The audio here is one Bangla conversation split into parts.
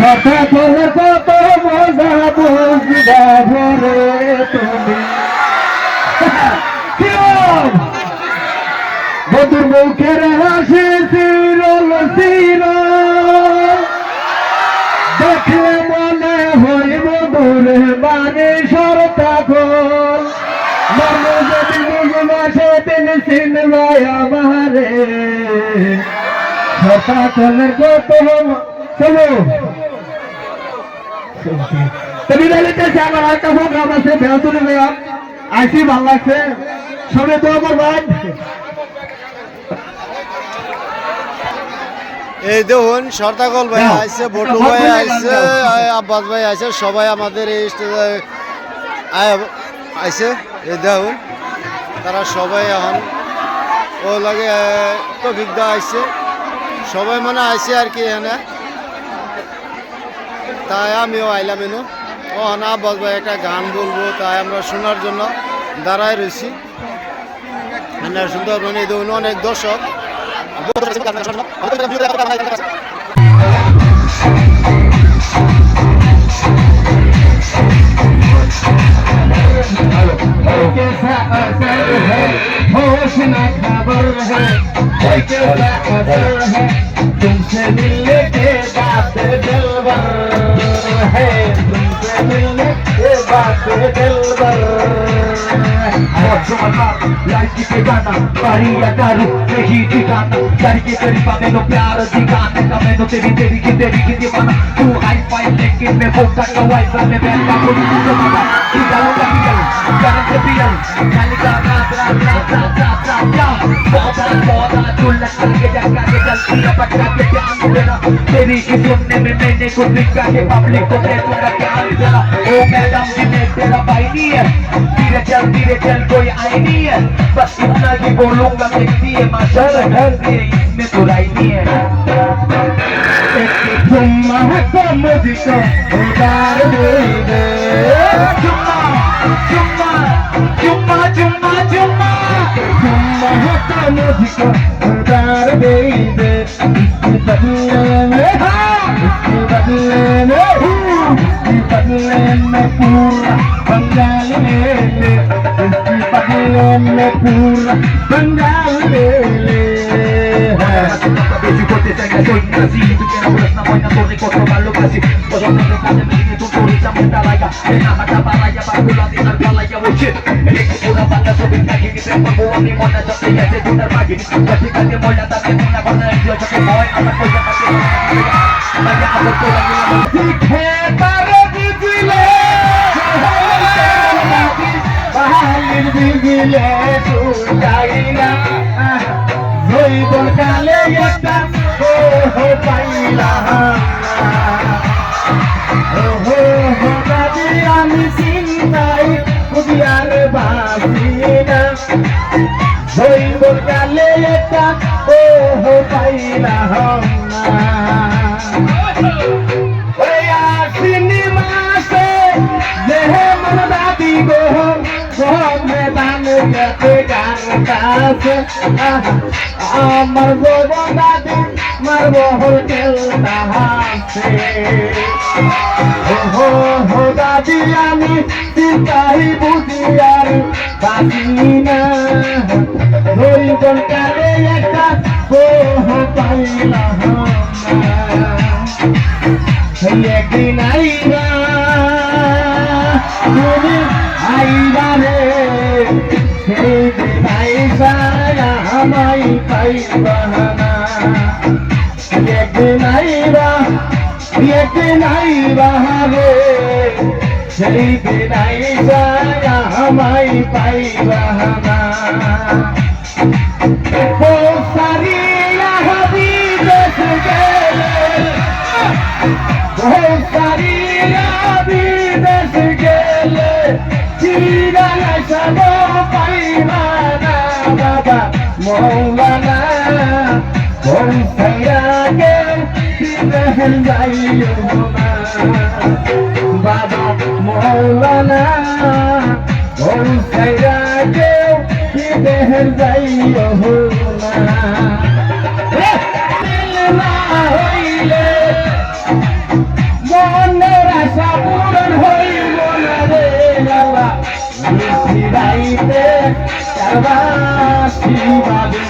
হঠাৎ হলে কত মজা বুঝবা ভরে তুমি? বধুর মুখের হাসি চিরল চির দেখলে মনে হয় মধুর মানে সরতা গোল। মনে যদি বুঝবা সেদিন সিনবাই আমারে। হঠাৎ হলে কত চলো। তুমি বলিতেছে আমার একটা প্রোগ্রাম আছে বেহতুল মেয়াম আইসি ভালো লাগছে। সবে তো আমার ভাই এই দেখুন সর্দাকল ভাই। আইছে বটু ভাই আইছে আ- আব্বাস ভাই আইছে সবাই আমাদের এই আয়- এই দেখুন তারা সবাই এখন ও লাগে তো অভিজ্ঞ আইছে সবাই মানে আইছে আর কি এখানে। তাই আমিও আইলাম এনু ও না আব্বাস ভাই একটা গান বলবো তাই আমরা শোনার জন্য দাঁড়ায় রয়েছি মানে সুন্দর মানে এই দেখুন অনেক দর্শক कैसा असर है होश न खबर है कोई कैसा असर है तुमसे मिलने के बाद दिलबर है तुमसे मिलने के बातें दिलबर लाइफ के गाना बारी या दारू, नहीं ठिकाना करके तेरी बातें तो प्यार दिखाने का मैं तो तेरी तेरी की तेरी की दीवाना। तू हाई फाई लेकिन मैं फोका का वाइसा में बैठा कोई तुझे माना इधर का पियल करंट पियल, खाली का रात रात रात रात रात रात रात पौधा पौधा तू लटक के जगा के के तेरी की सुनने में मैंने लिखा के पब्लिक को ओ मैडम जी, मैं तेरा भाई नहीं है। धीरे चल धीरे चल, कोई आई नहीं है। बस इतना ही बोलूँगा देखती है माशा घर दे इसमें बुराई नहीं है चुम्मा तो मुझको उतार दे चुम्मा चुम्मा चुम्मा चुम्मा चुम्मा चुम्मा तो मुझको उतार दे दे Bengalele, इसकी पहलों में पूरा Bengalele Esse cortejo é grande em Brasil Tu quer apurar na manhã, torre contra o malo Brasil Hoje eu não tenho nada, me liga, tu corre da muita laia É na mata balaia, bagulha, de narcalaia, oxê Ele que pura banga, sobe cague, me trepa boa, me mona Já sei, é cedo, narmague Já fica de molha, tá vendo, na guarda, em dia Já que morre, essa coisa tá chegando Mas é a doutora, minha mãe Se quebra বাহালির দিদিলে সুজাইনা রইব কালে একটা হো হো পাইলাম হো হো হো দাদি আমি চিন্তাই কুদিয়ার বাসিনা রইব কালে একটা হো হো পাইলাম ওই দান গান কাছে আমার বড় দাদি মার বহর খেলতা হাসে হো হো দাদি আমি চিন্তাই বুঝি আর বাঁচি না ধরিবন কালে একটা হো হো পাইলাম একদিন আইবা তুমি আইবা আমাই খাই বাহানা। একদিন আইবা একদিন আইবা রে সেই দিন আইবা আমাই পাইবা না বাবা মৌলানা ও সাইরা কেউ কি দেহের যাই না হইলে মনের আশা পূরণ হইল না রে বাবা মিশিরাইতে কারবাসি বাদে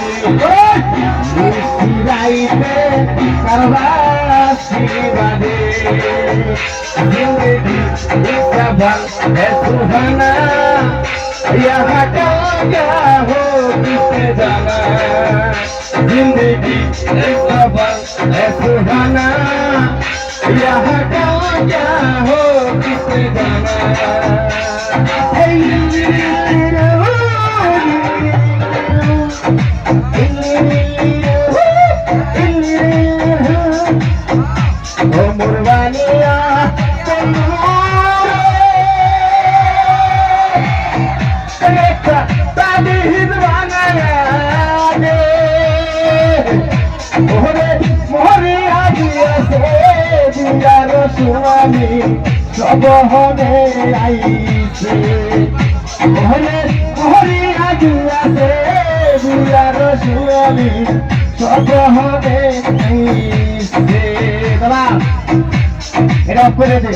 মিশিরাইতে কারবাসি शिवाने। ज़िंदगी इस यहाँ का हो किसे जाना। ज़िंदगी इस यहाँ का हो किसे जाना। সুয়ামি সব হবে আইছে। মোহরে মোহরে আজিয়া সে দিয়ার সুয়ামি সব হবে আইছে। দাদা এটা করে দে।